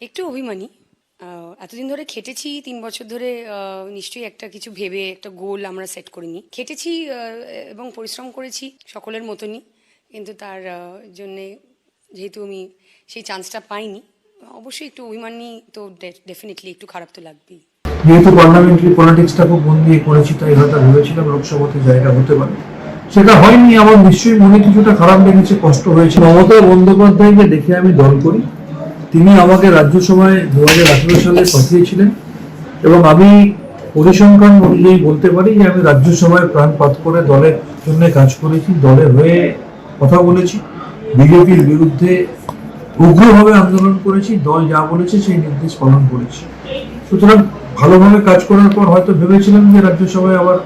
একটু অভিমানী। এতদিন ধরে খেটেছি তিন বছর ধরে নিশ্চয়ই একটা কিছু ভেবে একটা গোল আমরা সেট করিনি। খেটেছি এবং পরিশ্রম করেছি সকলের মতনই কিন্তু তার জন্যে যেহেতু আমি সেই চান্সটা পাইনি অবশ্যই একটু অভিমানী তো ডেফিনেটলি একটু খারাপ তো লাগবেই। যেহেতু পার্লামেন্টারি পলিটিক্সটা খুব মন দিয়ে করেছি তাই হয়তো ভেবেছিলাম লোকসভাতে জায়গা হতে পারে। সেটা হয়নি আমার নিশ্চয়ই মনে কিছুটা খারাপ লেগেছে কষ্ট হয়েছে। মমতা বন্দ্যোপাধ্যায়কে দেখে আমি দল করি। তিনি আমাকে রাজ্যসভায় দু হাজার আঠেরো সালে পাঠিয়েছিলেন এবং আমি পরিসংখ্যান অনুযায়ী বলতে পারি যে আমি রাজ্যসভায় প্রাণপাত করে দলের জন্য কাজ করেছি দলের হয়ে কথা বলেছি, বিজেপির বিরুদ্ধে উগ্রভাবে আন্দোলন করেছি, দল যা বলেছে সেই নির্দেশ পালন করেছি। সুতরাং ভালোভাবে কাজ করার পর হয়তো ভেবেছিলাম যে রাজ্যসভায় আবার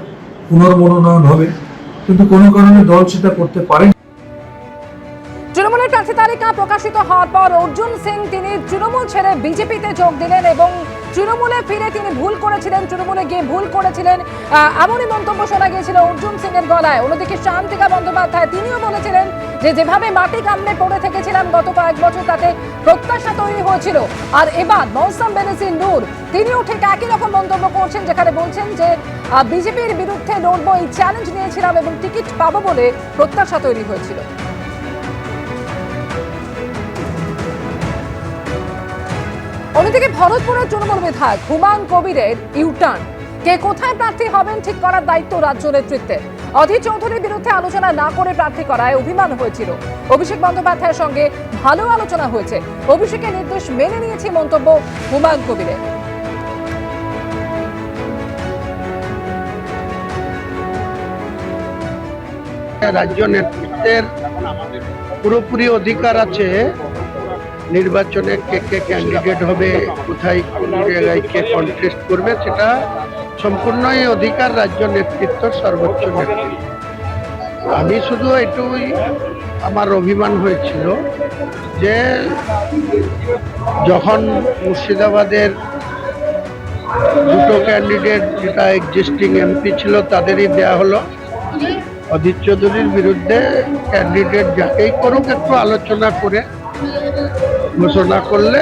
পুনর্মনোনয়ন হবে, কিন্তু কোনো কারণে দল সেটা করতে পারে তৃণমূলের প্রার্থী তালিকা প্রকাশিত হওয়ার পর অর্জুন সিং তিনি তৃণমূল ছেড়ে বিজেপিতে যোগ দিলেন এবং তৃণমূলে ফিরে তিনি ভুল করেছিলেন, তৃণমূলে গিয়ে ভুল করেছিলেন। এমনই মন্তব্য শোনা গিয়েছিল অর্জুন সিং এর গলায়। অন্যদিকে শান্তিকা বন্দ্যোপাধ্যায় তিনিও বলেছিলেন যে, যেভাবে মাটি কামড়ে পড়ে থেকেছিলাম গত কয়েক বছর, তাতে প্রত্যাশা তৈরি হয়েছিল। আর এবার মৌসাম বেনেসির নূর, তিনিও ঠিক একই রকম মন্তব্য করছেন, যেখানে বলছেন যে বিজেপির বিরুদ্ধে লড়বো, এই চ্যালেঞ্জ নিয়েছিলাম এবং টিকিট পাবো বলে প্রত্যাশা তৈরি হয়েছিল। অন্যদিকে ভরতপুরের তৃণমূল বিধায়ক হুমায়ুন কবিরের ইউটার্ন কে কোথায় প্রার্থী হবেন ঠিক করার দায়িত্ব রাজ্য নেতৃত্বের? অধীর চৌধুরীর বিরুদ্ধে আলোচনা না করে প্রার্থী করায় অভিমান হয়েছিল। অভিষেক বন্দ্যোপাধ্যায়ের সঙ্গে ভালো আলোচনা হয়েছে। অভিষেকের নির্দেশ মেনে নিয়েছে মন্তব্য হুমায়ুন কবিরের। রাজ্য নেতৃত্বের পুরোপুরি অধিকার আছে নির্বাচনে কে কে ক্যান্ডিডেট হবে, কোথায় কোন জায়গায় কে কন্টেস্ট করবে, সেটা সম্পূর্ণই অধিকার রাজ্য নেতৃত্ব সর্বোচ্চ নেতৃত্ব। আমি শুধু এটুকুই আমার অভিমান হয়েছিল যে যখন মুর্শিদাবাদের দুটো ক্যান্ডিডেট যেটা এক্সিস্টিং এমপি ছিল তাদেরই দেয়া হলো। অধীর চৌধুরীর বিরুদ্ধে ক্যান্ডিডেট যাকেই করুক একটু আলোচনা করে ঘোষণা করলে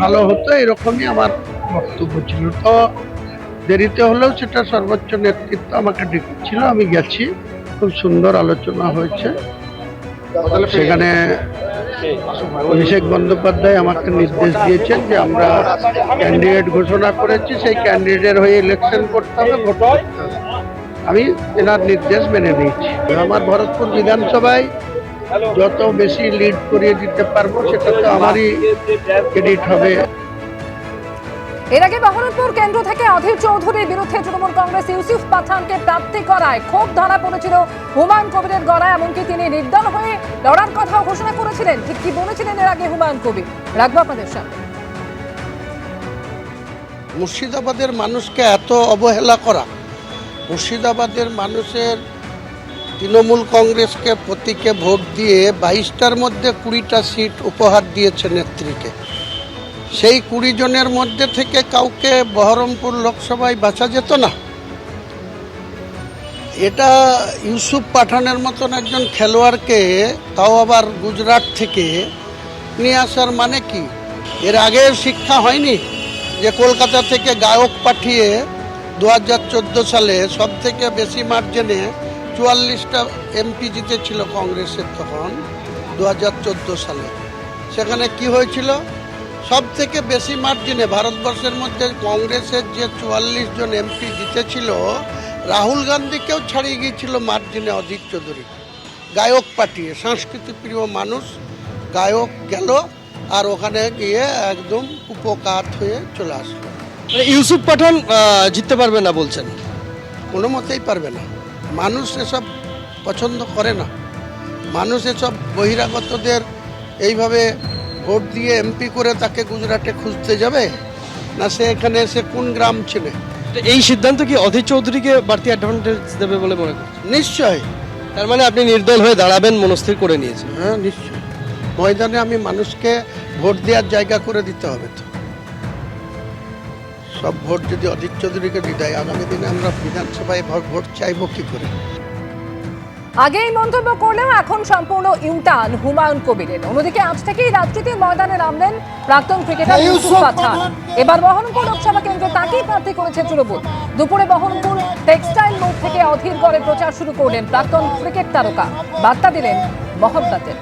ভালো হতো এরকমই আমার বক্তব্য ছিল। তো দেরিতে হলেও সেটা সর্বোচ্চ নেতৃত্ব আমাকে ডেকেছিল আমি গেছি। খুব সুন্দর আলোচনা হয়েছে। সেখানে অভিষেক বন্দ্যোপাধ্যায় আমাকে নির্দেশ দিয়েছেন যে আমরা ক্যান্ডিডেট ঘোষণা করেছি সেই ক্যান্ডিডেট হয়ে ইলেকশন করতে হবে ভোট আমি এনার নির্দেশ মেনে নিয়েছি। আমার ভরতপুর বিধানসভায় যত বেশি লিড করিয়ে দিতে পারব সেটা তো আমারই ক্রেডিট হবে। এর আগে বহরমপুর কেন্দ্র থেকে অধীর চৌধুরীর বিরুদ্ধে তৃণমূল কংগ্রেস ইউসুফ পাঠানকে প্রার্থী করায় ক্ষোভ ধরা পড়েছিল হুমায়ুন কবিরের গড়ায় এমনকি তিনি নির্দল হয়ে লড়ার কথাও ঘোষণা করেছিলেন। ঠিক কি বলেছিলেন এর আগে হুমায়ুন কবির? রাখব আপনাদের সামনে। মুর্শিদাবাদের মানুষকে এত অবহেলা করা মুর্শিদাবাদের মানুষের তৃণমূল কংগ্রেসকে প্রতীকে ভোট দিয়ে বাইশটার মধ্যে কুড়িটা সিট উপহার দিয়েছে নেত্রীকে। সেই কুড়ি জনের মধ্যে থেকে কাউকে বহরমপুর লোকসভায় বাঁচা যেত না। এটা ইউসুফ পাঠানের মতন একজন খেলোয়াড়কে তাও আবার গুজরাট থেকে নিয়ে আসার মানে কি? এর আগে শিক্ষা হয়নি যে কলকাতা থেকে গায়ক পাঠিয়ে দু হাজার চোদ্দ সালে সব থেকে বেশি মার্জিনে চুয়াল্লিশটা এমপি জিতেছিল কংগ্রেসের তখন দু হাজার চোদ্দ সালে। সেখানে কি হয়েছিল? সব থেকে বেশি মার্জিনে ভারতবর্ষের মধ্যে কংগ্রেসের যে চুয়াল্লিশ জন এমপি জিতেছিল রাহুল গান্ধীকেও ছাড়িয়ে গিয়েছিল মার্জিনে অধীর চৌধুরী। গায়ক পাঠিয়ে সংস্কৃতি প্রিয় মানুষ গায়ক গেল আর ওখানে গিয়ে একদম উপকাত হয়ে চলে আসলো। মানে ইউসুফ পাঠান জিততে পারবে না বলছেন? কোনো মতেই পারবে না। মানুষ এসব পছন্দ করে না। মানুষ এসব বহিরাগতদের এইভাবে ভোট দিয়ে এমপি করে তাকে গুজরাটে খুঁজতে যাবে? না সে এখানে এসে কোন গ্রাম ছিল এই সিদ্ধান্ত কি অধীর চৌধুরীকে বাড়তি অ্যাডভান্টেজ দেবে বলে মনে করছেন? নিশ্চয় তার মানে আপনি নির্দল হয়ে দাঁড়াবেন মনস্থির করে নিয়েছেন। হ্যাঁ নিশ্চয় ময়দানে আমি মানুষকে ভোট দেওয়ার জায়গা করে দিতে হবে তো। সব ভোট যদি অধীর চৌধুরীকে দিতে হয় আগামী দিনে আমরা বিধানসভায় ভোট ভোট চাইব কি করে? আগে এই মন্তব্য করলেও এখন সম্পূর্ণ ইউটান হুমায়ুন কবিরের। অন্যদিকে আজ থেকেই রাজনীতির ময়দানে নামলেন প্রাক্তন ক্রিকেটার ইউসুফ পাঠান। এবার বহরমপুর লোকসভা কেন্দ্রে তাকেই প্রার্থী করেছে তৃণমূল। দুপুরে বহরমপুর টেক্সটাইল মোড় থেকে অধীর গড়ে প্রচার শুরু করলেন প্রাক্তন ক্রিকেট তারকা। বার্তা দিলেন মহব্বতের